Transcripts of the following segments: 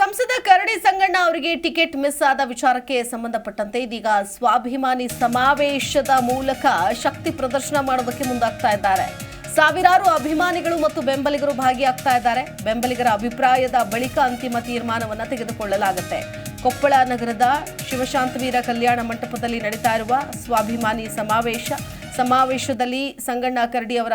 ಸಂಸದ ಕರಡಿ ಸಂಗಣ್ಣ ಅವರಿಗೆ ticket miss ಆದ ವಿಚಾರಕ್ಕೆ ಸಂಬಂಧಪಟ್ಟಂತೆ ಇದೀಗ ಸ್ವಾಭಿಮಾನಿ ಸಮಾವೇಶದ ಮೂಲಕ ಶಕ್ತಿ ಪ್ರದರ್ಶನ ಮಾಡೋದಕ್ಕೆ ಮುಂದಾಗ್ತಾ ಇದ್ದಾರೆ. ಸಾವಿರಾರು ಅಭಿಮಾನಿಗಳು ಮತ್ತು ಬೆಂಬಲಿಗರು ಭಾಗಿಯಾಗ್ತಾ ಇದ್ದಾರೆ. ಬೆಂಬಲಿಗರ ಅಭಿಪ್ರಾಯದ ಬಳಿಕ ಅಂತಿಮ ತೀರ್ಮಾನವನ್ನು ತೆಗೆದುಕೊಳ್ಳಲಾಗುತ್ತೆ. ಕೊಪ್ಪಳ ನಗರದ ಶಿವಶಾಂತವೀರ ಕಲ್ಯಾಣ ಮಂಟಪದಲ್ಲಿ ನಡೀತಾ ಇರುವ ಸ್ವಾಭಿಮಾನಿ ಸಮಾವೇಶ ಸಮಾವೇಶದಲ್ಲಿ ಸಂಗಣ್ಣ ಕರಡಿ ಅವರ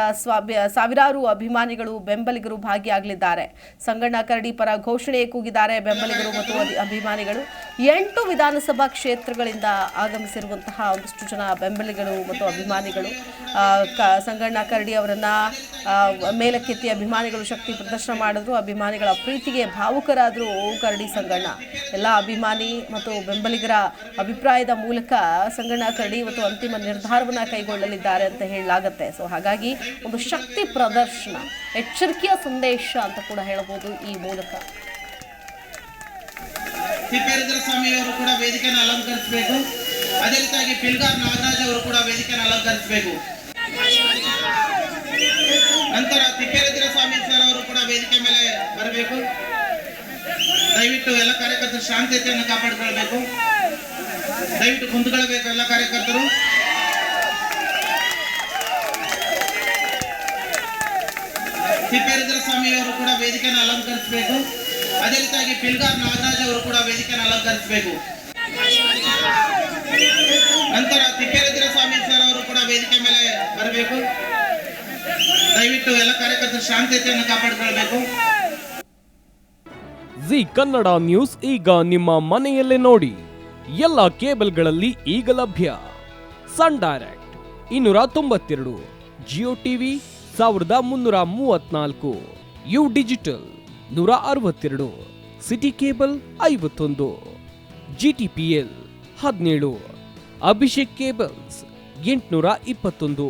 ಸಾವಿರಾರು ಅಭಿಮಾನಿಗಳು ಬೆಂಬಲಿಗರು ಭಾಗಿಯಾಗಲಿದ್ದಾರೆ. ಸಂಗಣ್ಣ ಕರಡಿ ಪರ ಘೋಷಣೆ ಕೂಗಿದ್ದಾರೆ ಬೆಂಬಲಿಗರು ಮತ್ತು ಅಭಿ- ಅಭಿಮಾನಿಗಳು. ಎಂಟು ವಿಧಾನಸಭಾ ಕ್ಷೇತ್ರಗಳಿಂದ ಆಗಮಿಸಿರುವಂತಹ ಒಂದಷ್ಟು ಜನ ಬೆಂಬಲಿಗಳು ಮತ್ತು ಅಭಿಮಾನಿಗಳು. ಕ- ಸಂಗಣ್ಣ ಕರಡಿ ಅವರನ್ನು ಮೇಲಕ್ಕೆತ್ತಿ ಅಭಿಮಾನಿಗಳು ಶಕ್ತಿ ಪ್ರದರ್ಶನ ಮಾಡಿದ್ರು. ಅಭಿಮಾನಿಗಳ ಪ್ರೀತಿಗೆ ಭಾವುಕರಾದರು ಕರಡಿ ಸಂಗಣ್ಣ. ಎಲ್ಲ ಅಭಿಮಾನಿ ಮತ್ತು ಬೆಂಬಲಿಗರ ಅಭಿಪ್ರಾಯದ ಮೂಲಕ ಸಂಗಣ್ಣ ಕರಡಿ ಇವತ್ತು ಅಂತಿಮ ನಿರ್ಧಾರವನ್ನು ಕೈಗೊಳ್ಳಲಿದ್ದಾರೆ. ಅಂತ ಹೇಳಲಾಗತ್ತೆ. ಸೊ ಹಾಗಾಗಿ ಒಂದು ಶಕ್ತಿ ಪ್ರದರ್ಶನ, ಎಚ್ಚರಿಕೆಯ ಸಂದೇಶ ಅಂತ ಕೂಡ ಹೇಳಬಹುದು ಈ ಮೂಲಕ. ಸ್ವಾಮಿಯವರು ಕೂಡ ವೇದಿಕೆಯನ್ನು ಅಲಂಕರಿಸಬೇಕು. ಅದೇ ರೀತಿಯಾಗಿ ಪಿಲ್ಗಾರ್ ನಾಗರಾಜ್ ಅವರು ಕೂಡ ವೇದಿಕೆಯನ್ನು ಅಲಂಕರಿಸಬೇಕು. ನಂತರ ತಿಪ್ಪೇರುದ್ರ ಸ್ವಾಮಿ ಸರ್ ಅವರು ಕೂಡ ವೇದಿಕೆ ಮೇಲೆ ಬರಬೇಕು. ದಯವಿಟ್ಟು ಎಲ್ಲ ಕಾರ್ಯಕರ್ತರು ಶಾಂತತೆಯನ್ನು ಕಾಪಾಡಿಕೊಳ್ಬೇಕು. ದಯವಿಟ್ಟು ಕುಂತ್ಕೊಳ್ಬೇಕು ಎಲ್ಲ ಕಾರ್ಯಕರ್ತರು. ತಿಪ್ಪೇರುದ್ರ ಸ್ವಾಮಿ ಅವರು ಕೂಡ ವೇದಿಕೆಯನ್ನು ಅಲಂಕರಿಸಬೇಕು. ಅದೇ ರೀತಿಯಾಗಿ ಪಿಲ್ಗಾರ್ ನಾಗರಾಜ್ ಅವರು ಕೂಡ ವೇದಿಕೆಯನ್ನು ಅಲಂಕರಿಸಬೇಕು. ನಂತರ ತಿಪ್ಪೇರುದ್ರ ಸ್ವಾಮಿ ಸರ್ ಅವರು ಕೂಡ ವೇದಿಕೆ ಮೇಲೆ ಬರಬೇಕು. ದಯವಿಟ್ಟು ಎಲ್ಲ ಕಾರ್ಯಕರ್ತರು ಶಾಂತತೆಯನ್ನು ಕಾಪಾಡಿಕೊಳ್ಬೇಕು ಜಿ ಕನ್ನಡ ನ್ಯೂಸ್ ಈಗ ನಿಮ್ಮ ಮನೆಯಲ್ಲೇ ನೋಡಿ. ಎಲ್ಲ ಕೇಬಲ್ಗಳಲ್ಲಿ ಈಗ ಲಭ್ಯ. ಸನ್ ಡೈರೆಕ್ಟ್ ಇನ್ನೂರ ತೊಂಬತ್ತೆರಡು, ಜಿಯೋ ಟಿವಿ ಸಾವಿರದ ಮುನ್ನೂರ ಮೂವತ್ನಾಲ್ಕು ಯು ಡಿಜಿಟಲ್ ನೂರ ಅರವತ್ತೆರಡು. ಸಿಟಿ ಕೇಬಲ್ ಐವತ್ತೊಂದು. ಜಿ ಟಿ ಪಿ ಎಲ್ ಹದಿನೇಳು. ಅಭಿಷೇಕ್ ಕೇಬಲ್ಸ್ ಎಂಟುನೂರ ಇಪ್ಪತ್ತೊಂದು.